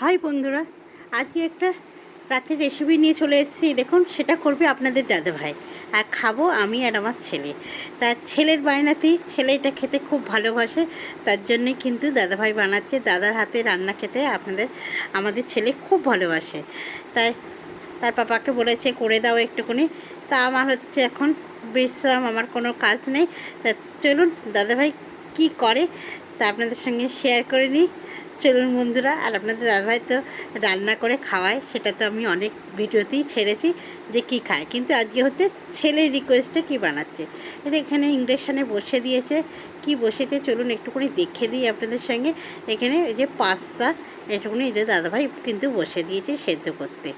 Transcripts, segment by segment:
High বন্ধুরা, আজকে একটা রাতের রেসিপি নিয়ে চলে এসেছি। দেখুন, সেটা করবে আপনাদের দাদা ভাই আর খাব আমি আর আমার ছেলে। তার ছেলের বায়নাতেই ছেলে এটা খেতে খুব ভালোবাসে, তার জন্যে কিন্তু দাদাভাই বানাচ্ছে। দাদার হাতে রান্না খেতে আপনাদের, আমাদের ছেলে খুব ভালোবাসে। তাই তার পাপাকে বলেছে, করে দাও একটুখানি। তা আমার হচ্ছে এখন বিশ্রাম, আমার কোনো কাজ নেই। তা চলুন, দাদাভাই কি করে তা আপনাদের সঙ্গে শেয়ার করে নিই। চলুন বন্ধুরা, আর আপনাদের দাদাভাই তো রান্না করে খাওয়ায়, সেটা তো আমি অনেক ভিডিওতেই ছেড়েছি যে কি খায়। কিন্তু আজকে হচ্ছে ছেলের রিকোয়েস্টে কি বানাচ্ছে? এটা এখানে ইংরেশনে বসে দিয়েছে, কি বসেছে চলুন একটুখানি দেখে দিই আপনাদের সঙ্গে। এখানে এই যে পাস্তা একটুখানি এদের দাদাভাই কিন্তু বসে দিয়েছে সেদ্ধ করতে।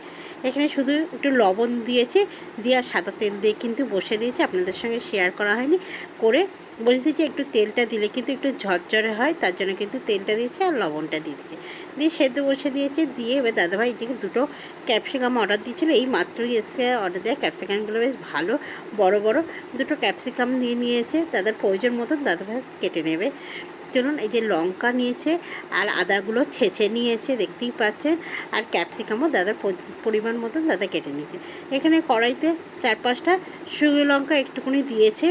এখানে শুধু একটু লবণ দিয়েছে, দিয়ে আর সাদা তেল দিয়ে কিন্তু বসে দিয়েছে, আপনাদের সঙ্গে শেয়ার করা হয়নি। করে বলেছি যে একটু তেলটা দিলে কিন্তু একটু ঝরঝরে হয়, তার জন্য কিন্তু তেলটা দিয়েছে আর লবণটা দিয়ে দিয়েছে। দিয়ে সেদ্ধ বসে দিয়েছে, দিয়ে এবার দাদাভাই যে দুটো ক্যাপসিকাম অর্ডার দিয়েছিলো, এই মাত্রই এসে অর্ডার দেওয়া ক্যাপসিকামগুলো বেশ ভালো, বড় বড় দুটো ক্যাপসিকাম নিয়ে নিয়েছে, তাদের প্রয়োজন মতন দাদাভাই কেটে নেবে। চলুন এই যে লঙ্কা নিয়েছে আর আদাগুলো ছেঁচে নিয়েছে, দেখতেই পাচ্ছেন। আর ক্যাপসিকামও দাদার পরিমাণ মতন দাদা কেটে নিয়েছে। এখানে কড়াইতে চার পাঁচটা শুকনো লঙ্কা একটুখানি দিয়েছে,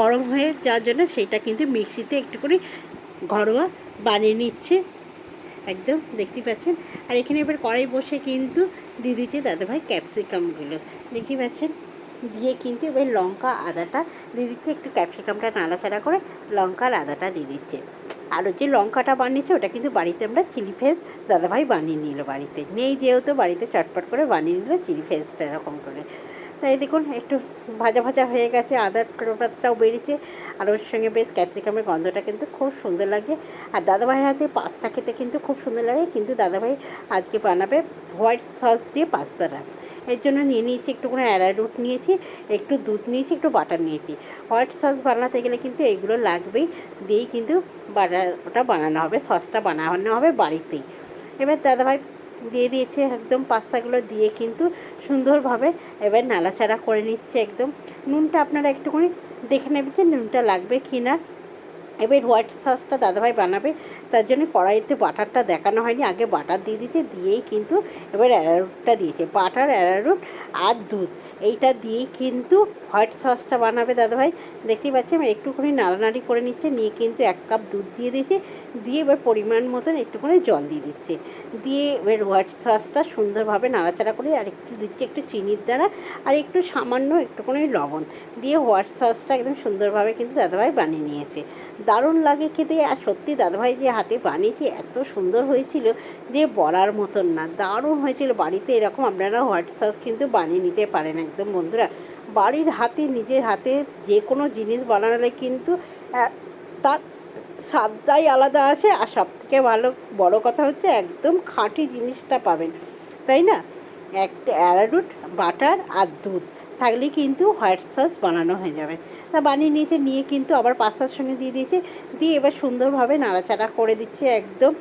গরম হয়ে যাওয়ার জন্য সেটা কিন্তু মিক্সিতে একটুখানি ঘরোয়া বানিয়ে নিচ্ছে। একদম, দেখতেই পাচ্ছেন। আর এখানে এবার কড়াই বসে কিন্তু দিয়ে দিচ্ছে দাদাভাই ক্যাপসিকামগুলো। দেখতেই পাচ্ছেন। দিয়ে কিন্তু এবার লঙ্কা আদাটা দিয়ে দিচ্ছে। একটু ক্যাপসিকামটা নাড়াচাড়া করে লঙ্কা আর আদাটা দিয়ে দিচ্ছে। আর যে লঙ্কাটা বানিয়েছে, ওটা কিন্তু বাড়িতে আমরা চিলি ফেস দাদাভাই বানিয়ে নিল বাড়িতে। নেই যেহেতু বাড়িতে চটপট করে বানিয়ে নিল চিলি ফেসটা এরকম করে। তাই দেখুন, একটু ভাজা ভাজা হয়ে গেছে, আদার ফ্লেভারটাও বেরিয়েছে আর ওর সঙ্গে বেশ ক্যাপসিকামের গন্ধটা কিন্তু খুব সুন্দর লাগে। আর দাদাভাইয়ের হাতে পাস্তা খেতে কিন্তু খুব সুন্দর লাগে। কিন্তু দাদাভাই আজকে বানাবে হোয়াইট সস দিয়ে পাস্তাটা। এর জন্য নিয়ে নিয়েছি একটুখানি অ্যারারুট নিয়েছি, একটু দুধ নিয়েছি, একটু বাটার নিয়েছি। হোয়াইট সস বানাতে গেলে কিন্তু এগুলো লাগবেই, দিয়েই কিন্তু বাটার ওটা বানানো হবে সসটা বানানো হবে বাড়িতেই। এবার দাদাভাই দিয়ে দিয়েছে একদম পাস্তাগুলো দিয়ে কিন্তু সুন্দরভাবে এবার নাড়াচাড়া করে নিচ্ছে একদম। নুনটা আপনারা একটুখানি দেখে নেবেন যে নুনটা লাগবে কি না। এবার হোয়াইট সসটা দাদাভাই বানাবে। তার জন্য কড়াইতে বাটারটা দেখানো হয়নি, আগে বাটার দিয়ে দিয়েছে, দিয়েই কিন্তু এবার অ্যারারুটটা দিয়েছে। বাটার অ্যারারুট আর দুধ। এইটা দিয়েই কিন্তু হোয়াইট সসটা বানাবে দাদাভাই। দেখতেই পাচ্ছেন একটুখানি নাড়ানাড়ি করে নিচ্ছে, নিয়ে কিন্তু এক কাপ দুধ দিয়ে দিয়েছে, দিয়ে এবার পরিমাণ মতন একটুখানি জল দিয়ে দিচ্ছে। দিয়ে এবার হোয়াইট সসটা সুন্দরভাবে নাড়াচাড়া করে আর একটু দিচ্ছে একটু চিনির দ্বারা আর একটু সামান্য একটুখানি লবণ। দিয়ে হোয়াইট সসটা একদম সুন্দরভাবে কিন্তু দাদাভাই বানিয়ে নিয়েছে। দারুণ লাগে খেতে আর সত্যি দাদাভাই যে হাতে বানিয়েছে, এত সুন্দর হয়েছিল যে বলার মতন না। দারুণ হয়েছিল, বাড়িতে এরকম আপনারা হোয়াইট সস কিন্তু বানিয়ে নিতে পারেন। একদম বন্ধুরা, বাড়ির হাতে, নিজের হাতে যে কোনো জিনিস বানালে কিন্তু তার স্বাদটাই আলাদা আসে আর সবথেকে ভালো, বড় কথা হচ্ছে একদম খাঁটি জিনিসটা পাবেন, তাই না? একটা অ্যারারুট, বাটার আর দুধ থাকলেই কিন্তু হোয়াইট সস বানানো হয়ে যাবে। তা বানিয়ে নিয়েছে, নিয়ে কিন্তু আবার পাস্তার সঙ্গে দিয়ে দিয়েছে, দিয়ে এবার সুন্দরভাবে নাড়াচাড়া করে দিচ্ছে একদম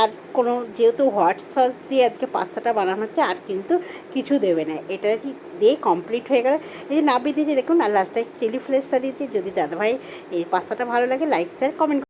আর কোনো যেহেতু হোয়াটসঅ্যাপ দিয়ে আজকে পাস্তাটা বানানো হচ্ছে, আর কিন্তু কিছু দেবে না। এটা কি দিয়ে কমপ্লিট হয়ে গেলে? এই যে নাবি দিয়েছে, দেখুন, আর লাস্টে চিলি ফ্লেক্সটা দিয়েছি। যদি দাদাভাই এই পাস্তাটা ভালো লাগে লাইক শেয়ার কমেন্ট